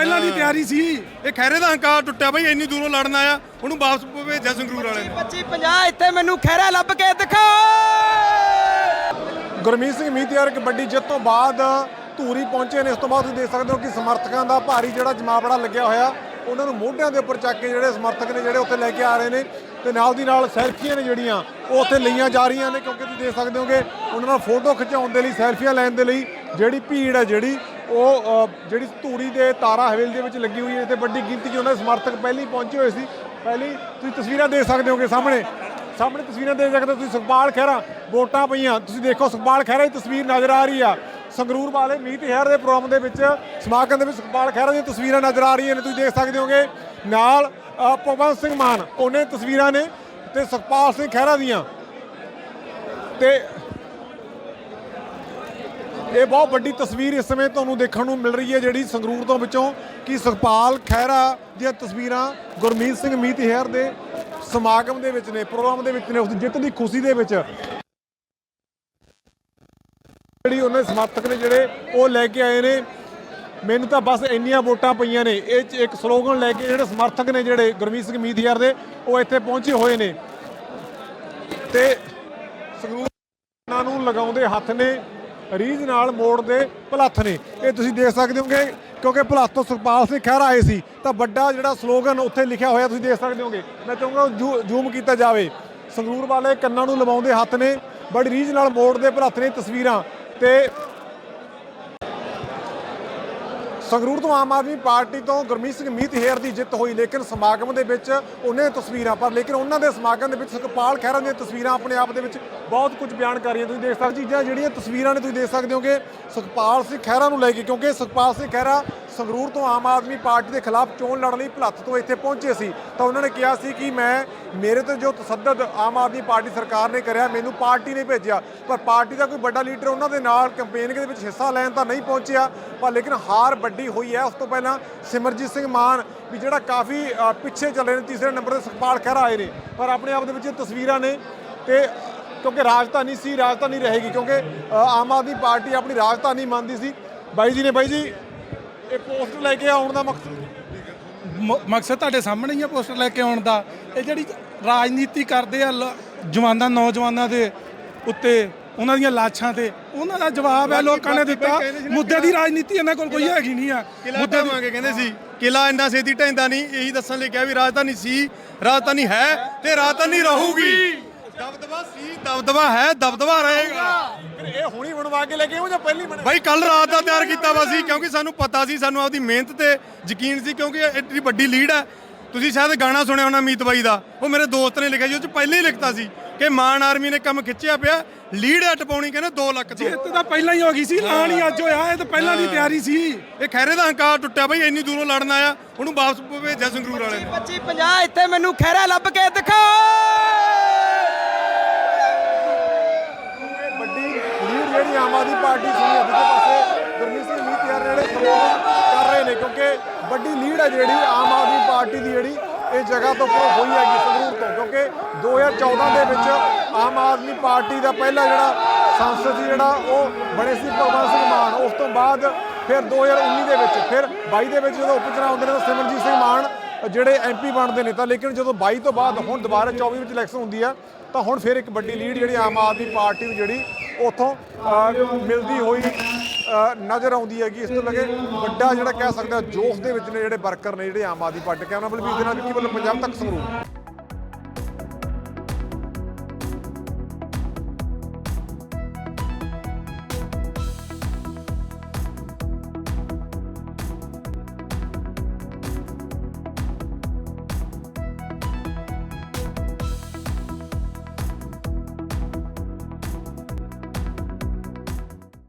ਪਹਿਲਾਂ ਦੀ ਤਿਆਰੀ ਸੀ। ਇਹ ਖੈਰੇ ਦਾ ਹੰਕਾਰ ਟੁੱਟਿਆ ਬਈ ਇੰਨੀ ਦੂਰੋਂ ਲੜਨ ਆਇਆ। ਉਹਨੂੰ ਵਾਪਸ ਭੇਜਿਆ ਸੰਗਰੂਰ ਵਾਲੇ ਨੇ। 25 50 ਇੱਥੇ ਮੈਨੂੰ ਖਹਿਰਾ ਲੱਭ ਕੇ ਦਿਖਾ। ਗੁਰਮੀਤ ਸਿੰਘ ਮੀਤਿਆਰ ਕਬੱਡੀ ਜਿੱਤ ਤੋਂ ਬਾਅਦ ਧੂਰੀ ਪਹੁੰਚੇ ਨੇ। ਇਸ ਤੋਂ ਬਾਅਦ ਤੁਸੀਂ ਦੇਖ ਸਕਦੇ ਹੋ ਕਿ ਸਮਰਥਕਾਂ ਦਾ ਭਾਰੀ ਜਿਹੜਾ ਜਮਾਵੜਾ ਲੱਗਿਆ ਹੋਇਆ ਉਹਨਾਂ ਨੂੰ ਮੋਢਿਆਂ ਦੇ ਉੱਪਰ ਚੱਕ ਕੇ ਜਿਹੜੇ ਸਮਰਥਕ ਨੇ ਜਿਹੜੇ ਉੱਥੇ ਲੈ ਕੇ ਆ ਰਹੇ ਨੇ ਤੇ ਨਾਲ ਦੀ ਨਾਲ ਸੈਲਫੀਆਂ ਨੇ ਜਿਹੜੀਆਂ ਉਹ ਉੱਥੇ ਲਈਆਂ ਜਾ ਰਹੀਆਂ ਨੇ ਕਿਉਂਕਿ ਤੁਸੀਂ ਦੇਖ ਸਕਦੇ ਹੋਗੇ ਉਹਨਾਂ ਨਾਲ ਫੋਟੋ ਖਿਚਾਉਣ ਦੇ ਲਈ ਸੈਲਫੀਆਂ ਲੈਣ ਦੇ ਲਈ ਜਿਹੜੀ ਭੀੜ ਹੈ ਜਿਹੜੀ ਉਹ ਜਿਹੜੀ ਧੂਰੀ ਦੇ ਤਾਰਾ ਹਵੇਲੀ ਦੇ ਵਿੱਚ ਲੱਗੀ ਹੋਈ ਹੈ ਤੇ ਵੱਡੀ ਗਿਣਤੀ 'ਚ ਉਹਨਾਂ ਦੇ ਸਮਰਥਕ ਪਹਿਲੀ ਪਹੁੰਚੇ ਹੋਏ ਸੀ। ਪਹਿਲੀ ਤੁਸੀਂ ਤਸਵੀਰਾਂ ਦੇਖ ਸਕਦੇ ਹੋਗੇ ਸਾਹਮਣੇ। ਸਾਹਮਣੇ ਤਸਵੀਰਾਂ ਦੇਖ ਸਕਦੇ ਹੋ ਤੁਸੀਂ ਸੁਖਪਾਲ ਖਹਿਰਾ ਵੋਟਾਂ ਪਈਆਂ। ਤੁਸੀਂ ਦੇਖੋ ਸੁਖਪਾਲ ਖਹਿਰਾ ਦੀ ਤਸਵੀਰ ਨਜ਼ਰ ਆ ਰਹੀ ਆ। ਸੰਗਰੂਰ ਵਾਲੇ ਮੀਤ ਹੈਰ ਦੇ ਪ੍ਰੋਗਰਾਮ ਦੇ ਵਿੱਚ ਸਮਾਗਮ ਦੇ ਵਿੱਚ ਸੁਖਪਾਲ ਖਹਿਰਾ ਦੀਆਂ ਤਸਵੀਰਾਂ ਨਜ਼ਰ ਆ ਰਹੀਆਂ ਨੇ। ਤੁਸੀਂ ਦੇਖ ਸਕਦੇ ਹੋਗੇ ਨਾਲ ਅ, ਪਵਨ ਸਿੰਘ ਮਾਨ ਉਹਨੇ ਤਸਵੀਰਾਂ ਨੇ ਤੇ ਸੁਖਪਾਲ ਸਿੰਘ ਖਹਿਰਾ ਦੀਆਂ। ਤੇ ਇਹ ਬਹੁਤ ਵੱਡੀ ਤਸਵੀਰ ਇਸ ਸਮੇਂ ਤੁਹਾਨੂੰ ਦੇਖਣ ਨੂੰ ਮਿਲ ਰਹੀ ਹੈ ਜਿਹੜੀ ਸੰਗਰੂਰ ਤੋਂ ਵਿੱਚੋਂ ਕਿ ਸੁਖਪਾਲ ਖਹਿਰਾ ਦੀਆਂ ਤਸਵੀਰਾਂ ਗੁਰਮੀਤ ਸਿੰਘ ਮੀਤ ਹੈਰ ਦੇ ਸਮਾਗਮ ਦੇ ਵਿੱਚ ਨੇ, ਪ੍ਰੋਗਰਾਮ ਦੇ ਵਿੱਚ ਨੇ, ਉਸ ਦੀ ਜਿੱਤ ਦੀ ਖੁਸ਼ੀ ਦੇ ਵਿੱਚ। ਜਿਹੜੀ ਉਹਨਾਂ ਦੇ ਸਮਰਥਕ ਨੇ ਜਿਹੜੇ ਉਹ ਲੈ ਕੇ ਆਏ ਨੇ। ਮੈਨੂੰ ਤਾਂ ਬਸ ਇੰਨੀਆਂ ਵੋਟਾਂ ਪਈਆਂ ਨੇ। ਇਹ 'ਚ ਇੱਕ ਸਲੋਗਨ ਲੈ ਕੇ ਜਿਹੜੇ ਸਮਰਥਕ ਨੇ ਜਿਹੜੇ ਗੁਰਮੀਤ ਸਿੰਘ ਮੀਤਿਆਰ ਦੇ, ਉਹ ਇੱਥੇ ਪਹੁੰਚੇ ਹੋਏ ਨੇ। ਤੇ ਸੰਗਰੂਰ ਨੂੰ ਲਗਾਉਂਦੇ ਹੱਥ ਨੇ। ਰੀਝ ਨਾਲ ਮੋੜ ਦੇ ਭਲੱਥ ਨੇ। ਇਹ ਤੁਸੀਂ ਦੇਖ ਸਕਦੇ ਹੋਗੇ, ਕਿਉਂਕਿ ਭਲੱਥ ਤੋਂ ਸੁਖਪਾਲ ਸਿੰਘ ਖਹਿਰਾ ਆਏ ਸੀ, ਤਾਂ ਵੱਡਾ ਜਿਹੜਾ ਸਲੋਗਨ ਉੱਥੇ ਲਿਖਿਆ ਹੋਇਆ ਤੁਸੀਂ ਦੇਖ ਸਕਦੇ ਹੋਗੇ। ਮੈਂ ਚਾਹੂੰਗਾ ਉਹ ਜ਼ੂਮ ਕੀਤਾ ਜਾਵੇ। ਸੰਗਰੂਰ ਵਾਲੇ ਕੰਨਾਂ ਨੂੰ ਲਵਾਉਂਦੇ ਹੱਥ ਨੇ, ਬੜੀ ਰੀਝ ਨਾਲ ਮੋੜ ਦੇ ਭਲੱਥ ਨੇ ਤਸਵੀਰਾਂ। ਤੇ ਸੰਗਰੂਰ ਤੋਂ ਆਮ ਆਦਮੀ ਪਾਰਟੀ ਤੋਂ ਗੁਰਮੀਤ ਸਿੰਘ ਮੀਤ ਹੇਰ ਦੀ ਜਿੱਤ ਹੋਈ, ਲੇਕਿਨ ਸਮਾਗਮ ਦੇ ਵਿੱਚ ਉਹਨੇ ਤਸਵੀਰਾਂ ਪਰ, ਲੇਕਿਨ ਉਹਨਾਂ ਦੇ ਸਮਾਗਮ ਦੇ ਵਿੱਚ ਸੁਖਪਾਲ ਖਹਿਰਾ ਦੀਆਂ ਤਸਵੀਰਾਂ ਆਪਣੇ ਆਪ ਦੇ ਵਿੱਚ ਬਹੁਤ ਕੁਝ ਬਿਆਨ ਕਰ ਰਹੀਆਂ ਤੁਸੀਂ ਦੇਖ ਸਕਦੇ ਹੋ, ਜਿਹੜੀਆਂ ਤਸਵੀਰਾਂ ਨੇ ਤੁਸੀਂ ਦੇਖ ਸਕਦੇ ਹੋਗੇ, ਸੁਖਪਾਲ ਸਿੰਘ ਖਹਿਰਾ ਨੂੰ ਲੈ ਕੇ, ਕਿਉਂਕਿ ਸੁਖਪਾਲ ਸਿੰਘ ਖਹਿਰਾ ਸੰਗਰੂਰ ਤੋਂ ਆਮ ਆਦਮੀ ਪਾਰਟੀ ਦੇ ਖਿਲਾਫ ਚੋਣ ਲੜਨ ਲਈ ਭਲੱਥ ਤੋਂ ਇੱਥੇ ਪਹੁੰਚੇ ਸੀ, ਤਾਂ ਉਹਨਾਂ ਨੇ ਕਿਹਾ ਸੀ ਕਿ ਮੈਂ, ਮੇਰੇ ਤੇ ਜੋ ਤਸੱਦਦ ਆਮ ਆਦਮੀ ਪਾਰਟੀ ਸਰਕਾਰ ਨੇ ਕਰਿਆ, ਮੈਨੂੰ ਪਾਰਟੀ ਨੇ ਭੇਜਿਆ, ਪਰ ਪਾਰਟੀ ਦਾ ਕੋਈ ਵੱਡਾ ਲੀਡਰ ਉਹਨਾਂ ਦੇ ਨਾਲ ਕੈਂਪੇਨ ਦੇ ਵਿੱਚ ਹਿੱਸਾ ਲੈਣ ਤਾਂ ਨਹੀਂ ਪਹੁੰਚਿਆ, ਪਰ ਲੇਕਿਨ ਹਾਰ ਵੱਡੀ ਹੋਈ ਹੈ। ਉਸ ਤੋਂ ਪਹਿਲਾਂ ਸਿਮਰਜੀਤ ਸਿੰਘ ਮਾਨ ਵੀ ਜਿਹੜਾ ਕਾਫੀ ਪਿੱਛੇ ਚੱਲ ਨੇ, ਤੀਸਰੇ ਨੰਬਰ ਤੇ ਸੁਖਪਾਲ ਖਹਿਰਾ ਆਏ ਨੇ, ਪਰ ਆਪਣੇ ਆਪ ਦੇ ਵਿੱਚ ਇਹ ਤਸਵੀਰਾਂ ਨੇ ਤੇ ਕਿਉਂਕਿ ਰਾਜਧਾਨੀ ਸੀ, ਰਾਜਧਾਨੀ ਰਹੇਗੀ, ਕਿਉਂਕਿ ਆਮ ਆਦਮੀ ਪਾਰਟੀ ਆਪਣੀ ਰਾਜਧਾਨੀ ਮੰਨਦੀ ਸੀ। ਬਾਈ ਜੀ ਨੇ, ਬਾਈ ਜੀ ਇਹ ਪੋਸਟ ਲੈ ਕੇ ਆਉਣ ਦਾ ਮਕਸਦ ਮਕਸਦ ਤੁਹਾਡੇ ਸਾਹਮਣੇ ਹੀ ਆ ਪੋਸਟਰ ਲੈ ਕੇ ਆਉਣ ਦਾ। ਇਹ ਜਿਹੜੀ ਰਾਜਨੀਤੀ ਕਰਦੇ ਆ ਜਵਾਨਾਂ ਨੌਜਵਾਨਾਂ ਦੇ ਉੱਤੇ ਉਹਨਾਂ ਦੀਆਂ ਲਾਸ਼ਾਂ ਤੇ ਉਹਨਾਂ ਦਾ ਜਵਾਬ ਹੈ ਲੋਕਾਂ ਨੇ ਦਿੱਤਾ। ਮੁੱਦੇ ਦੀ ਰਾਜਨੀਤੀ ਇਹਨਾਂ ਕੋਲ ਕੋਈ ਹੈਗੀ ਨਹੀਂ ਆ। ਮੁੱਦੇ ਢਾਵਾਂਗੇ ਕਹਿੰਦੇ ਸੀ। ਕਿਲਾ ਇੰਨਾ ਛੇਤੀ ਢਹਿੰਦਾ ਨਹੀਂ ਇਹੀ ਦੱਸਣ ਲਈ ਕਿਹਾ ਵੀ ਰਾਜਧਾਨੀ ਸੀ ਰਾਜਧਾਨੀ ਹੈ ਤੇ ਰਾਜਧਾਨੀ ਰਹੂਗੀ। ਦਬਦਬਾ ਸੀ ਦਬਦਬਾ ਹੈ ਦਬਦਬਾ ਰਹੇਗਾ। ਇਹ ਹੁਣੀ ਬਣਵਾ ਕੇ ਲੈ ਕੇ ਆਉਂ ਜਾਂ ਪਹਿਲੀ ਬਣੇ? ਬਾਈ ਕੱਲ ਰਾਤ ਦਾ ਤਿਆਰ ਕੀਤਾ ਵਾ ਸੀ ਕਿਉਂਕਿ ਸਾਨੂੰ ਪਤਾ ਸੀ ਸਾਨੂੰ ਆਪਦੀ ਮਿਹਨਤ ਤੇ ਯਕੀਨ ਸੀ ਕਿਉਂਕਿ ਏਡੀ ਵੱਡੀ ਲੀਡ ਹੈ। ਤੁਸੀਂ ਸ਼ਾਇਦ ਗਾਣਾ ਸੁਣਿਆ ਹੋਣਾ ਮੀਤ ਬਾਈ ਦਾ। ਉਹ ਮੇਰੇ ਦੋਸਤ ਨੇ ਲਿਖਿਆ ਸੀ ਉਹ ਚ ਪਹਿਲਾਂ ਹੀ ਲਿਖਤਾ ਸੀ ਕਿ ਮਾਨ ਆਰਮੀ ਨੇ ਕੰਮ ਖਿੱਚਿਆ ਪਿਆ ਲੀਡ ਹੈ ਟਪਾਉਣੀ ਕਹਿੰਦੇ 2 ਲੱਖ ਤੋਂ। ਜਿੱਤ ਤਾਂ ਪਹਿਲਾਂ ਹੀ ਹੋ ਗਈ ਸੀ ਐਲਾਨ ਹੀ ਅੱਜ ਹੋਇਆ ਇਹ ਤਾਂ ਪਹਿਲਾਂ ਦੀ ਤਿਆਰੀ ਸੀ। ਇਹ ਖੈਰੇ ਦਾ ਹੰਕਾਰ ਟੁੱਟਿਆ ਬਾਈ ਇੰਨੀ ਦੂਰੋਂ ਲੜਨ ਆਇਆ ਉਹਨੂੰ ਵਾਪਸ ਭੇਜਿਆ ਸੰਗਰੂਰ ਵਾਲੇ ਨੇ। 25 50 ਇੱਥੇ ਮੈਨੂੰ ਖਹਿਰਾ ਲੱਭ ਕੇ ਦਿਖਾ ਇਹ ਵੱਡੀ ਲੀਡ ਜਿਹੜੀ ਆਮ ਆਦਮੀ ਪਾਰਟੀ ਸੁਣੀ ਹੈ ਦੂਜੇ ਪਾਸੇ ਗੁਰਮੀਤ ਸਿੰਘ ਮੀਤਿਆਰ ਕਰ ਰਹੇ ਨੇ, ਕਿਉਂਕਿ ਵੱਡੀ ਲੀਡ ਹੈ ਜਿਹੜੀ ਆਮ ਆਦਮੀ ਪਾਰਟੀ ਦੀ ਜਿਹੜੀ, ਇਹ ਜਗ੍ਹਾ ਤੋਂ ਪਰ ਹੋਈ ਹੈਗੀ ਸੰਗਰੂਰ ਤੋਂ, ਕਿਉਂਕਿ 2014 ਦੇ ਵਿੱਚ ਆਮ ਆਦਮੀ ਪਾਰਟੀ ਦਾ ਪਹਿਲਾ ਜਿਹੜਾ ਸੰਸਦ ਸੀ ਜਿਹੜਾ, ਉਹ ਬਣੇ ਸੀ ਭਗਵੰਤ ਸਿੰਘ ਮਾਨ। ਉਸ ਤੋਂ ਬਾਅਦ ਫਿਰ 2019 ਦੇ ਵਿੱਚ, ਫਿਰ 22 ਦੇ ਵਿੱਚ ਜਦੋਂ ਉਪ ਚੁਣਾਵ ਹੁੰਦੇ ਨੇ ਤਾਂ ਸਿਮਰਜੀਤ ਸਿੰਘ ਮਾਨ ਜਿਹੜੇ ਐਮਪੀ ਬਣਦੇ ਨੇ, ਤਾਂ ਲੇਕਿਨ ਜਦੋਂ 22 ਤੋਂ ਬਾਅਦ ਹੁਣ ਦੁਬਾਰਾ 24 ਵਿੱਚ ਇਲੈਕਸ਼ਨ ਹੁੰਦੀ ਆ, ਤਾਂ ਹੁਣ ਫਿਰ ਇੱਕ ਵੱਡੀ ਲੀਡ ਜਿਹੜੀ ਆਮ ਆਦਮੀ ਪਾਰਟੀ ਨੂੰ ਜਿਹੜੀ, ਉਥੋਂ ਮਿਲਦੀ ਹੋਈ ਨਜ਼ਰ ਆਉਂਦੀ ਹੈਗੀ। ਇਸ ਤੋਂ ਲੱਗੇ ਵੱਡਾ ਜਿਹੜਾ ਕਹਿ ਸਕਦੇ ਆ, ਜੋਸ਼ ਦੇ ਵਿੱਚ ਨੇ ਜਿਹੜੇ ਵਰਕਰ ਨੇ, ਜਿਹੜੇ ਆਮ ਆਦਮੀ ਪਾਰਟੀ ਕੈਮਰਾ ਬਲਬੀਰ ਦੇ ਨਾਲ ਕੀ ਵੱਲੋਂ ਪੰਜਾਬ ਤੱਕ ਸੰਗਰੂਰ।